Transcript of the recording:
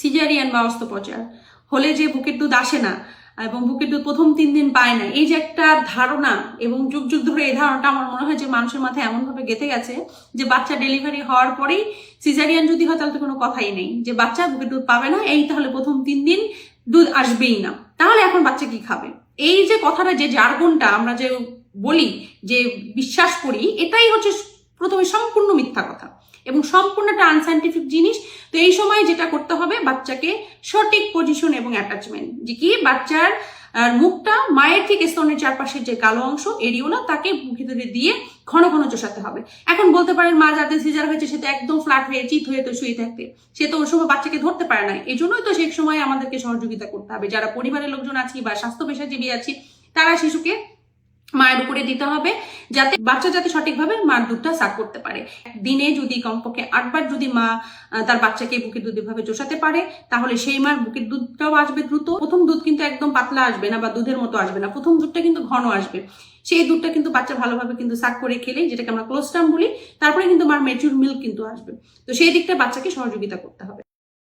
Caesarean বা অস্ত্রোপচার। হলে যে বুকের দুধ আসে না এবং বুকের দুধ প্রথম তিন দিন পায় না, এই যে একটা ধারণা এবং যুগ যুগ ধরে এই ধারণাটা আমার মনে হয় যে মানুষের মাথায় এমনভাবে গেঁথে গেছে যে বাচ্চা ডেলিভারি হওয়ার পরেই সিজারিয়ান যদি হয় তাহলে তো কোনো কথাই নেই। যে বাচ্চা বুকের দুধ পাবে না, এই তাহলে প্রথম তিন দিন দুধ আসবেই না। তাহলে এখন বাচ্চা কি খাবে? এই যে কথাটা, যে জার্গনটা আমরা যে বলি, যে বিশ্বাস করি, এটাই হচ্ছে প্রথমে সম্পূর্ণ মিথ্যা কথা। এবং সম্পূর্ণ একটা আনসাইন্টিফিক জিনিস, তো এই সময় যেটা করতে হবে, বাচ্চাকে সঠিক পজিশন এবং অ্যাটাচমেন্ট যে কি বাচ্চার মুখটা মায়ের ঠিক স্তনের চারপাশের যে কালো অংশ, এরিওলা, তাকে ভিতরে দিয়ে ঘন ঘন চষাতে হবে। এখন বলতে পারেন মা যাদের সিজার হয়েছে, সে তো একদম ফ্ল্যাট হয়ে চিত হয়ে তো শুয়ে থাকতে। সে তো ওই সময় বাচ্চাকে ধরতে পারে না এই জন্যই তো সেই সময় আমাদেরকে সহযোগিতা করতে হবে। যারা পরিবারের লোকজন আছি বা স্বাস্থ্য পেশাজীবী আছি, তারা শিশুকে মায়ের উপরে দিতে হবে যাতে বাচ্চা যাতে সঠিকভাবে মার দুধটা সাক করতে পারে। দিনে যদি কমপক্ষে আটবার যদি মা তার বাচ্চাকে বুকের দুধ এভাবে চষাতে পারে, তাহলে সেই মার বুকের দুধটাও আসবে দ্রুত। প্রথম দুধ কিন্তু একদম পাতলা আসবে না বা দুধের মতো আসবে না। প্রথম দুধটা কিন্তু ঘন আসবে। সেই দুধটা কিন্তু বাচ্চা ভালোভাবে কিন্তু সাক করে খেলে, যেটাকে আমরা ক্লোস্টাম বলি, তারপরে কিন্তু মার মেচুর মিল্ক কিন্তু আসবে। তো সেই দিকটা বাচ্চাকে সহযোগিতা করতে হবে।